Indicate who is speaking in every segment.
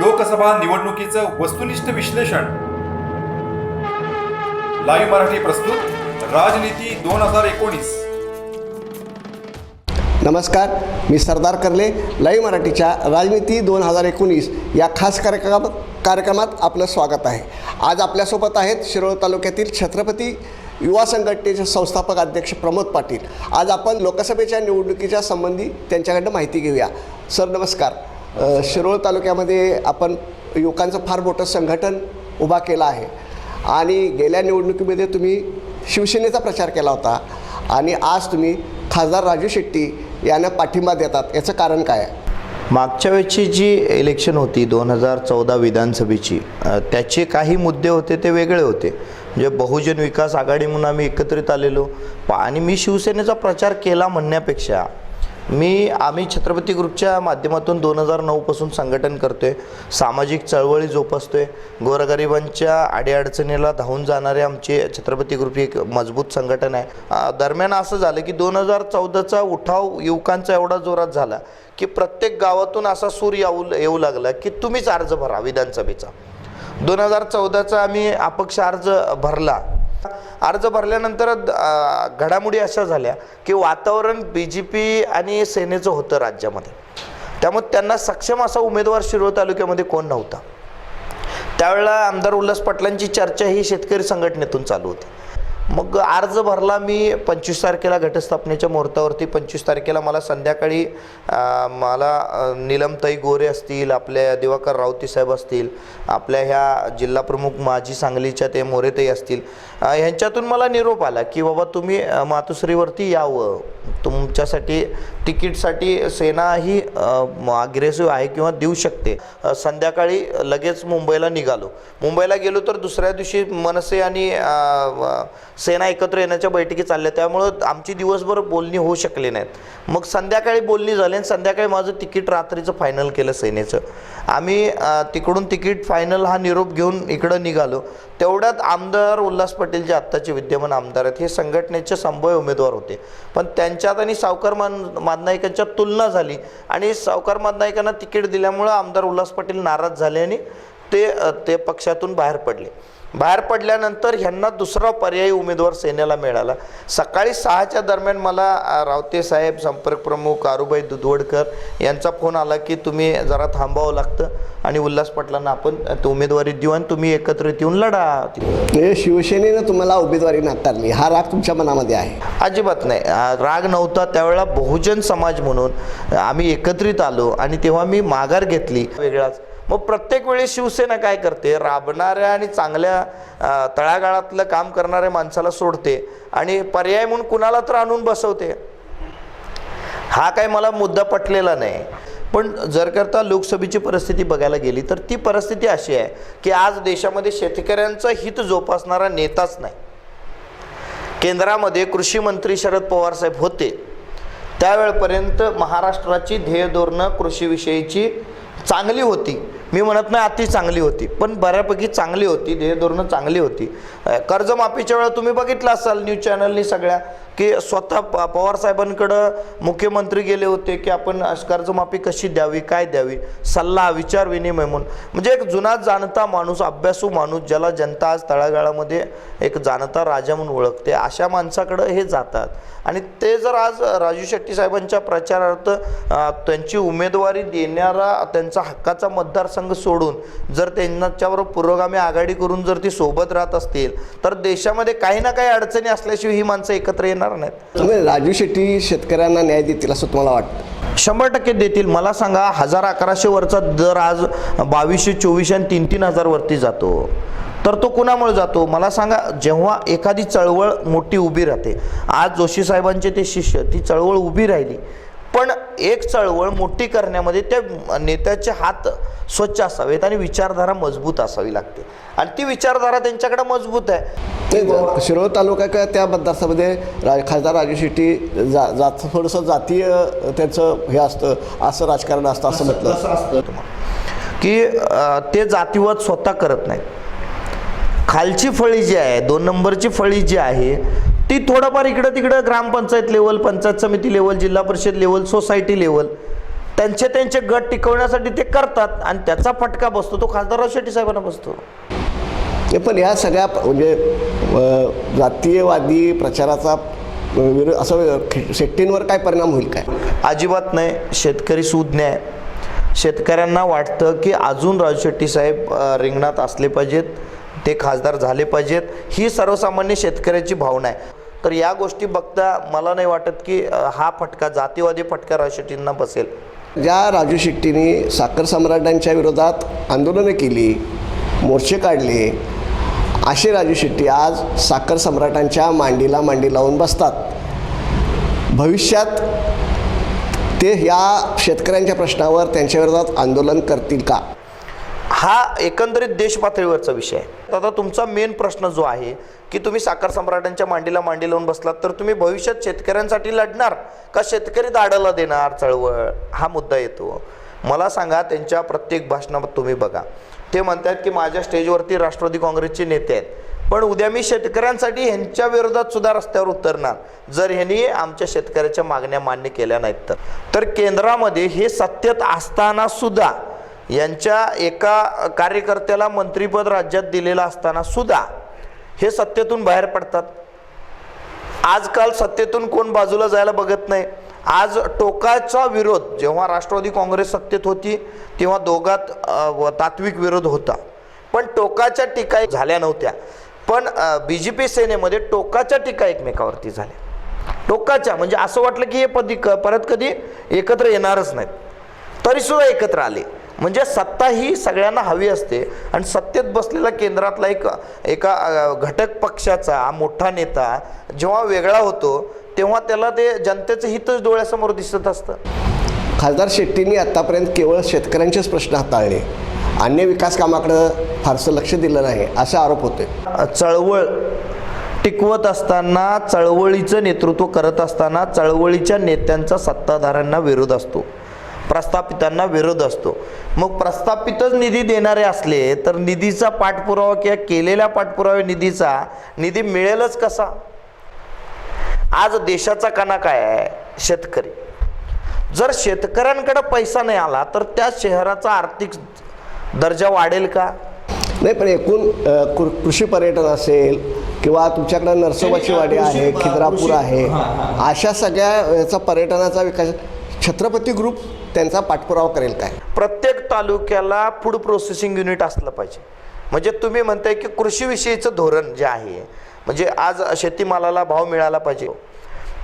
Speaker 1: लोकसभा निवडणुकीचं वस्तुनिष्ठ विश्लेषण. लाईव्ह मराठी प्रस्तुत राजनीती दोन हजार एकोणीस.
Speaker 2: नमस्कार मी सरदार कर्ले लाईव्ह मराठीच्या राजनीती दोन हजार एकोणीस या खास कार्यक्रम कार्यक्रमात आपलं स्वागत आहे. आज आपल्यासोबत आहेत शिरोळ तालुक्यातील छत्रपती युवा संघटनेचे संस्थापक अध्यक्ष प्रमोद पाटील. आज आपण लोकसभेच्या निवडणुकीच्या संबंधी त्यांच्याकडनं माहिती घेऊया. सर नमस्कार. शिरोळ तालुक्यामध्ये आपण युवकांचं फार मोठं संघटन उभा केलं आहे. आणि गेल्या निवडणुकीमध्ये तुम्ही शिवसेनेचा प्रचार केला होता. आणि आज तुम्ही खासदार राजू शेट्टी यांना पाठिंबा देतात. याचं कारण काय आहे?
Speaker 3: मागच्या वेळची जी इलेक्शन होती दोन हजार चौदा विधानसभेची त्याचे काही मुद्दे होते ते वेगळे होते. म्हणजे बहुजन विकास आघाडी म्हणून आम्ही एकत्रित आलेलो. आणि मी शिवसेनेचा प्रचार केला म्हणण्यापेक्षा मी आम्ही छत्रपती ग्रुपच्या माध्यमातून दोन हजार नऊपासून संघटन करतो आहे सामाजिक चळवळी जोपासतो आहे गोरगरिबांच्या अडीअडचणीला धावून जाणारे आमचे छत्रपती ग्रुप ही एक मजबूत संघटन आहे. दरम्यान असं झालं की दोन हजार चौदाचा उठाव युवकांचा एवढा जोरात झाला की प्रत्येक गावातून असा सूर येऊ येऊ लागला की तुम्हीच अर्ज भरा विधानसभेचा. दोन हजार चौदाचा आम्ही अपक्ष अर्ज भरला. अर्ज भरल्यानंतर घडामोडी अशा झाल्या की वातावरण बी जे पी आणि सेनेचं होतं राज्यामध्ये. त्यामुळे त्यांना सक्षम असा उमेदवार शिरोळ तालुक्यामध्ये कोण नव्हता. त्यावेळेला आमदार उल्हास पाटलांची चर्चा ही शेतकरी संघटनेतून चालू होती. मग अर्ज भरला मी पंचवीस तारखेला घटस्थापनेच्या मुहूर्तावरती. पंचवीस तारखेला मला संध्याकाळी मला निलमताई गोरे असतील आपल्या दिवाकर रावती साहेब असतील आपल्या ह्या जिल्हाप्रमुख माजी सांगलीच्या ते मोरेताई असतील ह्यांच्यातून मला निरोप आला की बाबा तुम्ही मातोश्रीवरती यावं. तुमच्यासाठी तिकीटसाठी सेना ही अग्रेसिव्ह आहे किंवा देऊ शकते. संध्याकाळी लगेच मुंबईला निघालो. मुंबईला गेलो तर दुसऱ्या दिवशी मनसे आणि सेना एकत्र येण्याच्या बैठकी चालल्या. त्यामुळं आमची दिवसभर बोलणी होऊ शकली नाहीत. मग संध्याकाळी बोलणी झाली आणि संध्याकाळी माझं तिकीट रात्रीचं फायनल केलं सेनेचं. आम्ही तिकडून तिकीट फायनल हा निरोप घेऊन इकडं निघालो. तेवढ्यात आमदार उल्हास पटेल जे आत्ताचे विद्यमान आमदार आहेत हे संघटनेचे संभय उमेदवार होते. पण यांच्यात आणि सावकार मान मादनायकांच्या तुलना झाली. आणि सावकार मादनायकांना तिकीट दिल्यामुळं आमदार उल्हास पटेल नाराज झाले आणि ते ते पक्षातून बाहेर पडले. बाहेर पडल्यानंतर ह्यांना दुसरा पर्यायी उमेदवार सेनेला मिळाला. सकाळी सहाच्या दरम्यान मला रावते साहेब संपर्क प्रमुख आरुबाई दुधवडकर यांचा फोन आला की तुम्ही जरा थांबावं लागतं आणि उल्हास पाटलांना आपण उमेदवारी देऊ आणि तुम्ही एकत्रित येऊन लढा
Speaker 2: म्हणजे शिवसेनेनं तुम्हाला उमेदवारी नाकारली. हा राग तुमच्या मनामध्ये आहे?
Speaker 3: अजिबात नाही. राग नव्हता. त्यावेळेला बहुजन समाज म्हणून आम्ही एकत्रित आलो आणि तेव्हा मी माघार घेतली. वेगळाच मग प्रत्येक वेळी शिवसेना काय करते? राबणाऱ्या आणि चांगल्या तळागाळातलं काम करणाऱ्या माणसाला सोडते आणि पर्याय म्हणून कुणाला तर आणून बसवते. हा काय मला मुद्दा पटलेला नाही. पण जर करता लोकसभेची परिस्थिती बघायला गेली तर ती परिस्थिती अशी आहे की आज देशामध्ये शेतकऱ्यांचं हित जोपासणारा नेताच नाही. केंद्रामध्ये कृषी मंत्री शरद पवार साहेब होते. त्यावेळपर्यंत महाराष्ट्राची ध्येय धोरणं कृषीविषयीची चांगली होती. मी म्हणत नाही अति चांगली होती पण बऱ्यापैकी चांगली होती ध्येय धोरणं चांगली होती. कर्जमाफीच्या वेळा तुम्ही बघितलं असाल न्यूज चॅनलनी सगळ्या की स्वतः प पवार साहेबांकडं मुख्यमंत्री गेले होते की आपण कर्जमाफी कशी द्यावी काय द्यावी सल्ला विचार विनिमय म्हणून. म्हणजे एक जुना जाणता माणूस अभ्यासू माणूस ज्याला जनता आज तळागाळामध्ये एक जाणता राजा म्हणून ओळखते अशा माणसाकडं हे जातात. आणि ते जर आज राजू शेट्टी साहेबांच्या प्रचारार्थ त्यांची उमेदवारी देणारा त्यांचा हक्काचा मतदारसंघ सोडून जर त्यांच्याबरोबर पुरोगामी आघाडी करून जर ती सोबत राहत असतील तर देशामध्ये काही ना काही अडचणी असल्याशिवाय ही माणसं एकत्र येणार नाहीत.
Speaker 2: राजू शेट्टी शेतकऱ्यांना न्याय देतील असं तुम्हाला वाटतं?
Speaker 3: शंभर टक्के देतील. मला सांगा हजार अकराशे वरचा दर आज बावीसशे चोवीसशे आणि तीन तीन हजार वरती जातो. तर तो कुणामुळे जातो? मला सांगा जेव्हा एखादी चळवळ मोठी उभी राहते आज जोशी साहेबांचे ते शिष्य ती चळवळ उभी राहिली एक चळवळ मोठी करण्यामध्ये त्या नेत्याचे हात स्वच्छ असावेत आणि विचारधारा मजबूत असावी लागते. आणि ती विचारधारा त्यांच्याकडे मजबूत आहे.
Speaker 2: ते ज- शिरोळ तालुका का त्या मतदारसंघामध्ये रा खासदार राजू शेट्टी जा जात थोडंसं जातीय त्यांचं हे असतं असं राजकारण असतं असं म्हटलं.
Speaker 3: कसं असतं. की ते जातीवाद स्वतः करत नाहीत. खालची फळी जी आहे दोन नंबरची फळी जी आहे ती थोडंफार इकडं तिकडं ग्रामपंचायत लेवल पंचायत समिती लेवल जिल्हा परिषद लेवल सोसायटी लेवल त्यांचे त्यांचे गट टिकवण्यासाठी ते करतात आणि त्याचा फटका बसतो तो खासदार शेट्टी साहेबांना बसतो.
Speaker 2: हे पण ह्या सगळ्या म्हणजे जातीयवादी प्रचाराचा विरोध असं शेट्टींवर काय परिणाम होईल काय?
Speaker 3: अजिबात नाही. शेतकरी सुज्ञ आहे. शेतकऱ्यांना वाटतं की अजून राजू शेट्टी साहेब रिंगणात असले पाहिजेत ते खासदार झाले पाहिजेत ही सर्वसामान्य शेतकऱ्याची भावना आहे. तर या गोष्टी बघता मला नाही वाटत की हा फटका जातीवादी फटका राज शेट्टींना बसेल.
Speaker 2: ज्या राजू शेट्टींनी साखर सम्राटांच्या विरोधात आंदोलनं केली मोर्चे काढले असे राजू शेट्टी आज साखर सम्राटांच्या मांडीला मांडी लावून बसतात. भविष्यात ते या शेतकऱ्यांच्या प्रश्नावर त्यांच्या विरोधात आंदोलन करतील का?
Speaker 3: हा एकंदरीत देश पातळीवरचा विषय आहे. आता तुमचा मेन प्रश्न जो आहे की तुम्ही साखर सम्राटांच्या मांडीला मांडी लावून बसलात तर तुम्ही भविष्यात शेतकऱ्यांसाठी लढणार का शेतकरी दाडाला देणार चळवळ? हा मुद्दा येतो. मला सांगा त्यांच्या प्रत्येक भाषणात तुम्ही बघा. ते म्हणतात की माझ्या स्टेजवरती राष्ट्रवादी काँग्रेसचे नेते आहेत. पण उद्या मी शेतकऱ्यांसाठी ह्यांच्या विरोधात सुद्धा रस्त्यावर उतरणार जर ह्यांनी आमच्या शेतकऱ्याच्या मागण्या मान्य केल्या नाहीत तर. तर केंद्रामध्ये हे सत्तेत असताना सुद्धा यांच्या एका कार्यकर्त्याला मंत्रिपद राज्यात दिलेलं असताना सुद्धा हे सत्तेतून बाहेर पडतात. आजकाल सत्तेतून कोण बाजूला जायला बघत नाही. आज टोकाचा विरोध जेव्हा राष्ट्रवादी काँग्रेस सत्तेत होती तेव्हा दोघात व तात्विक विरोध होता. पण टोकाच्या टीका झाल्या नव्हत्या. पण बी जे पी सेनेमध्ये टोकाच्या टीका एकमेकावरती झाल्या. टोकाच्या म्हणजे असं वाटलं की हे पदी क- परत कधी एकत्र येणारच नाहीत. तरीसुद्धा एकत्र आले. म्हणजे सत्ता ही सगळ्यांना हवी असते. आणि सत्तेत बसलेला केंद्रातला एक एका घटक पक्षाचा मोठा नेता जेव्हा वेगळा होतो तेव्हा त्याला ते जनतेचं हितच डोळ्यासमोर दिसत असतं.
Speaker 2: खासदार शेट्टींनी आत्तापर्यंत केवळ शेतकऱ्यांचेच प्रश्न हाताळले. अन्य विकास कामाकडं फारसं लक्ष दिलं नाही असा आरोप होतोय.
Speaker 3: चळवळ टिकवत असताना चळवळीचं नेतृत्व करत असताना चळवळीच्या नेत्यांचा सत्ताधाऱ्यांना विरोध असतो. प्रस्थापितांना विरोध असतो. मग प्रस्थापितच निधी देणारे असले तर निधीचा पाठपुरावा किंवा केलेल्या पाठपुरावे निधीचा निधी मिळेलच कसा? आज देशाचा कणा काय आहे? शेतकरी. जर शेतकऱ्यांकडे पैसा नाही आला तर त्या शहराचा आर्थिक दर्जा वाढेल का?
Speaker 2: नाही पण एकूण कृषी पर्यटन असेल किंवा तुमच्याकडे नरसोबाची वाडी आहे खिद्रापूर आहे अशा सगळ्या याचा पर्यटनाचा विकास छत्रपती ग्रुप त्यांचा पाठपुरावा करेल काय?
Speaker 3: प्रत्येक तालुक्याला फूड प्रोसेसिंग युनिट असलं पाहिजे. म्हणजे तुम्ही म्हणताय की कृषीविषयीचं धोरण जे आहे म्हणजे आज शेतीमालाला भाव मिळाला पाहिजे.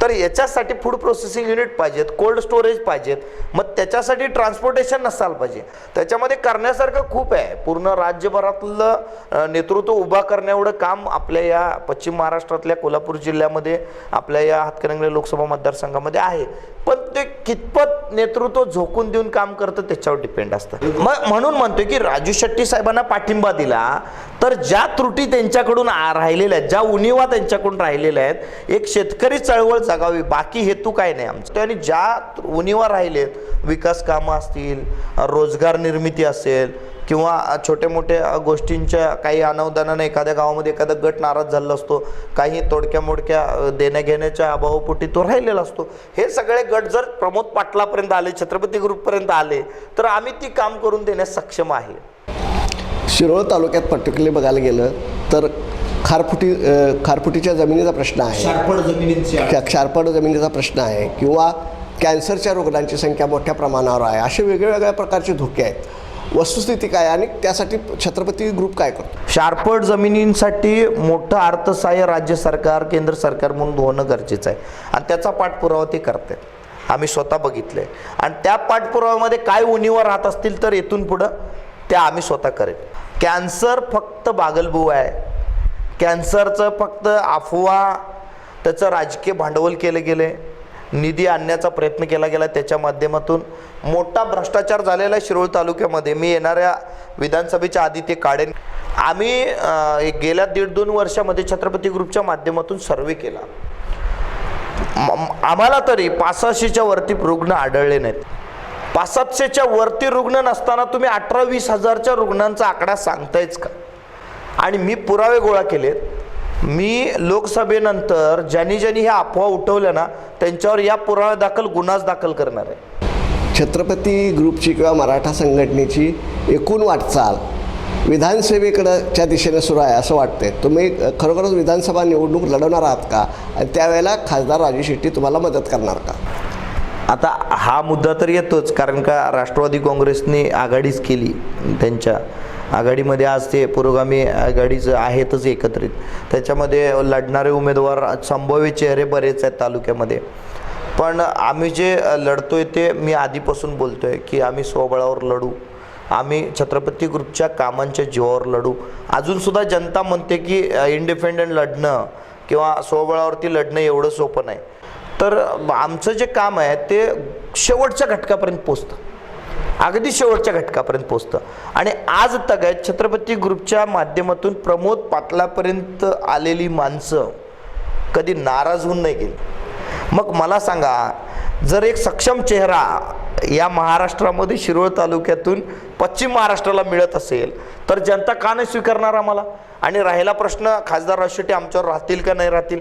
Speaker 3: तर याच्यासाठी फूड प्रोसेसिंग युनिट पाहिजेत कोल्ड स्टोरेज पाहिजेत मग त्याच्यासाठी ट्रान्सपोर्टेशन नसायला पाहिजे. त्याच्यामध्ये करण्यासारखं खूप आहे. पूर्ण राज्यभरातलं नेतृत्व उभा करण्याएवढं काम आपल्या या पश्चिम महाराष्ट्रातल्या कोल्हापूर जिल्ह्यामध्ये आपल्या या हातकणंगले लोकसभा मतदारसंघामध्ये आहे. पण ते कितपत नेतृत्व झोकून देऊन काम करतं त्याच्यावर डिपेंड असतं. मग म्हणून म्हणतोय की राजू शेट्टी साहेबांना पाठिंबा दिला तर ज्या त्रुटी त्यांच्याकडून राहिलेल्या आहेत ज्या उणीवा त्यांच्याकडून राहिलेल्या आहेत एक शेतकरी चळवळ जगावी बाकी हेतू काय नाही आमचं. आणि ज्या उणीवा राहिलेत विकास कामं असतील रोजगार निर्मिती असेल किंवा छोटे मोठे गोष्टींच्या काही अनावधानाने एखाद्या गावामध्ये एखादा गट नाराज झालेला असतो काही तोडक्या मोडक्या अ, देण्या घेण्याच्या अभावापोटी तो राहिलेला असतो. हे सगळे गट जर प्रमोद पाटलापर्यंत आले छत्रपती ग्रुपपर्यंत आले तर आम्ही ती काम करून देण्यास सक्षम आहे.
Speaker 2: शिरोळ तालुक्यात पर्टिक्युलरली बघायला गेलं तर खारफुटी खारफुटीच्या जमिनीचा प्रश्न आहे.
Speaker 4: शारपड जमिनींची
Speaker 2: क्षारपड जमिनीचा प्रश्न आहे. किंवा कॅन्सरच्या रुग्णांची संख्या मोठ्या प्रमाणावर आहे. असे वेगवेगळ्या प्रकारचे धोके आहेत. वस्तुस्थिती काय आणि त्यासाठी छत्रपती ग्रुप काय करतो?
Speaker 3: शारपट जमिनींसाठी मोठं अर्थसहाय्य राज्य सरकार केंद्र सरकार म्हणून होणं गरजेचं आहे. आणि त्याचा पाठपुरावा ते करतात. आम्ही स्वतः बघितलंय. आणि त्या पाठपुराव्यामध्ये काय उणीवर राहत असतील तर येथून पुढं त्या आम्ही स्वतः करेल कॅन्सर फक्त बागलबू आहे. कॅन्सरचं फक्त अफवा त्याचं राजकीय भांडवल केलं गेलं आहे निधी आणण्याचा प्रयत्न केला गेला. त्याच्या माध्यमातून मोठा भ्रष्टाचार झालेला आहे शिरोळ तालुक्यामध्ये. मी येणाऱ्या विधानसभेच्या आधी ते काढेन. आम्ही एक गेल्या दीड दोन वर्षामध्ये छत्रपती ग्रुपच्या माध्यमातून सर्वे केला. म- आम्हाला तरी पासष्टीच्या वरती रुग्ण आढळले नाहीत. पाच सातशेच्या वरती रुग्ण नसताना तुम्ही अठरा वीस हजारच्या रुग्णांचा आकडा सांगतायच का? आणि मी पुरावे गोळा केलेत. मी लोकसभेनंतर ज्यांनी ज्यांनी ह्या अफवा उठवल्या ना त्यांच्यावर या पुराव्या दाखल गुन्हाच दाखल करणार आहे.
Speaker 2: छत्रपती ग्रुपची किंवा मराठा संघटनेची एकूण वाटचाल विधानसेवेकडच्या दिशेने सुरू आहे असं वाटते तुम्ही खरोखरच विधानसभा निवडणूक लढवणार आहात का? आणि त्यावेळेला खासदार राजू शेट्टी तुम्हाला मदत करणार का?
Speaker 3: आता हा मुद्दा तर येतोच कारण का राष्ट्रवादी काँग्रेसने आघाडीच केली त्यांच्या आघाडीमध्ये आज ते पुरोगामी आघाडीचं आहेतच एकत्रित. त्याच्यामध्ये लढणारे उमेदवार संभाव्य चेहरे बरेच आहेत तालुक्यामध्ये. पण आम्ही जे लढतो आहे ते मी आधीपासून बोलतो आहे की आम्ही स्वबळावर लढू. आम्ही छत्रपती ग्रुपच्या कामांच्या जीवावर लढू. अजूनसुद्धा जनता म्हणते की इंडिपेंडंट लढणं किंवा स्वबळावरती लढणं एवढं सोपं नाही. तर आमचं जे काम आहे ते शेवटच्या घटकापर्यंत पोचतं. अगदी शेवटच्या घटकापर्यंत पोचतं आणि आज तक छत्रपती ग्रुपच्या माध्यमातून प्रमोद पाटलापर्यंत आलेली माणसं कधी नाराज होऊन नाही गेली. मग मला सांगा जर एक सक्षम चेहरा या महाराष्ट्रामध्ये शिरोळ तालुक्यातून पश्चिम महाराष्ट्राला मिळत असेल तर जनता का नाही स्वीकारणार आम्हाला? आणि राहिला प्रश्न खासदार राष्ट्रीय आमच्यावर राहतील का नाही राहतील?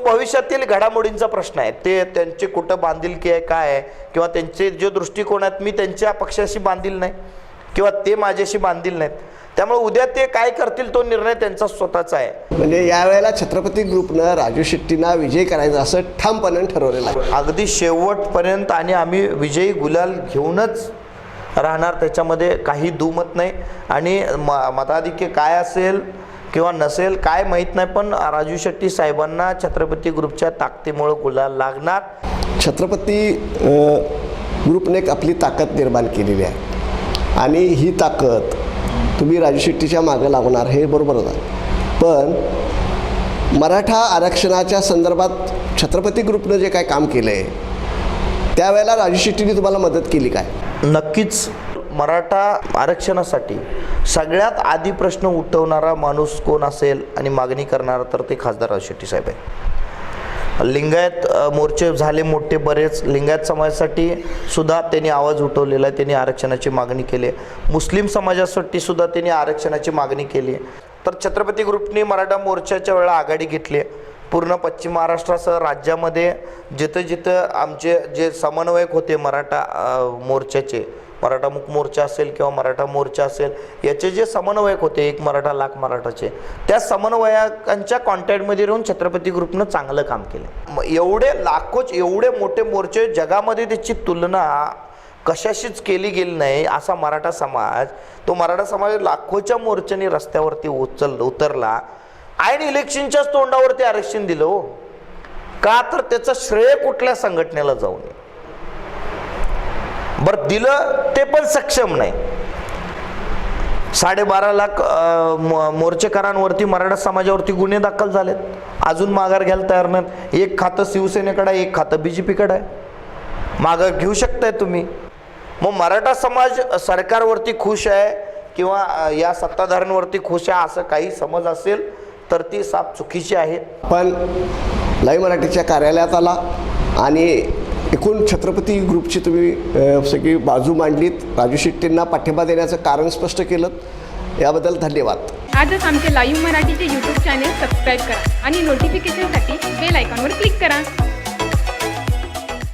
Speaker 3: तो भविष्यातील घडामोडींचा प्रश्न आहे. ते त्यांचे कुठं बांधिलकी आहे काय आहे? किंवा त्यांचे जे दृष्टिकोन आहेत मी त्यांच्या पक्षाशी बांधील नाही. किंवा ते माझ्याशी बांधील नाहीत. त्यामुळे उद्या ते काय करतील तो निर्णय त्यांचा स्वतःचा आहे.
Speaker 2: म्हणजे यावेळेला छत्रपती ग्रुपनं राजू शेट्टींना विजय करायचा असं ठामपणे ठरवलेलं आहे.
Speaker 3: अगदी शेवटपर्यंत आणि आम्ही विजयी गुलाल घेऊनच राहणार त्याच्यामध्ये काही दुमत नाही. आणि म मताधिक्य काय असेल किंवा नसेल काय माहीत नाही पण राजू शेट्टी साहेबांना छत्रपती ग्रुपच्या ताकदीमुळं गुलाल लागणार.
Speaker 2: छत्रपती ग्रुपने एक आपली ताकद निर्माण केलेली आहे. आणि ही ताकद तुम्ही राजू शेट्टीच्या मागं लागणार हे बरोबरच आहे पण मराठा आरक्षणाच्या संदर्भात छत्रपती ग्रुपनं जे काय काम केलं आहे त्यावेळेला राजू शेट्टीने तुम्हाला मदत केली काय?
Speaker 3: नक्कीच. मराठा आरक्षणासाठी सगळ्यात आधी प्रश्न उठवणारा माणूस कोण असेल आणि मागणी करणारा तर ते खासदार शेट्टी साहेब आहे लिंगायत मोर्चे झाले मोठे बरेच. लिंगायत समाजासाठी सुद्धा त्यांनी आवाज उठवलेला आहे. त्यांनी आरक्षणाची मागणी केली आहे. मुस्लिम समाजासाठी सुद्धा त्यांनी आरक्षणाची मागणी केली आहे. तर छत्रपती ग्रुपने मराठा मोर्चाच्या वेळा आघाडी घेतली आहे. पूर्ण पश्चिम महाराष्ट्रासह राज्यामध्ये जिथं जिथं आमचे जे समन्वयक होते मराठा मोर्चाचे मराठा मुक मोर्चा असेल किंवा मराठा मोर्चा असेल याचे जे समन्वयक होते एक मराठा लाख मराठाचे त्या समन्वयकांच्या कॉन्टॅक्टमध्ये राहून छत्रपती ग्रुपनं चांगलं काम केलं. एवढे लाखोच एवढे मोठे मोर्चे जगामध्ये त्याची तुलना कशाशीच केली गेली नाही असा मराठा समाज तो मराठा समाज लाखोच्या मोर्चाने रस्त्यावरती उचल उतरला आणि इलेक्शनच्याच तोंडावरती आरक्षण दिलं हो. का तर त्याचं श्रेय कुठल्या संघटनेला जाऊ नये. बरं दिलं ते पण सक्षम नाही. साडेबारा लाख मो- मोर्चेकरांवरती मराठा समाजावरती गुन्हे दाखल झालेत. अजून माघार घ्यायला तयार नाहीत. एक खातं शिवसेनेकडे आहे एक खातं बी जे पीकडे आहे. माघार घेऊ शकताय तुम्ही. मग मराठा समाज सरकारवरती खुश आहे किंवा या सत्ताधाऱ्यांवरती खुश आहे असं काही समज असेल तर ती साप चुकीची आहे.
Speaker 2: पण लाईव्ह मराठीच्या कार्यालयात आला आणि एकूण छत्रपती ग्रुपची तुम्ही सगळी बाजू मांडलीत. राजू शेट्टींना पाठिंबा देण्याचं कारण स्पष्ट केलं. याबद्दल धन्यवाद.
Speaker 4: आजच आमचे लाईव्ह मराठीचे यूट्यूब चॅनेल सबस्क्राईब करा आणि नोटिफिकेशनसाठी बेल आयकॉनवर क्लिक करा.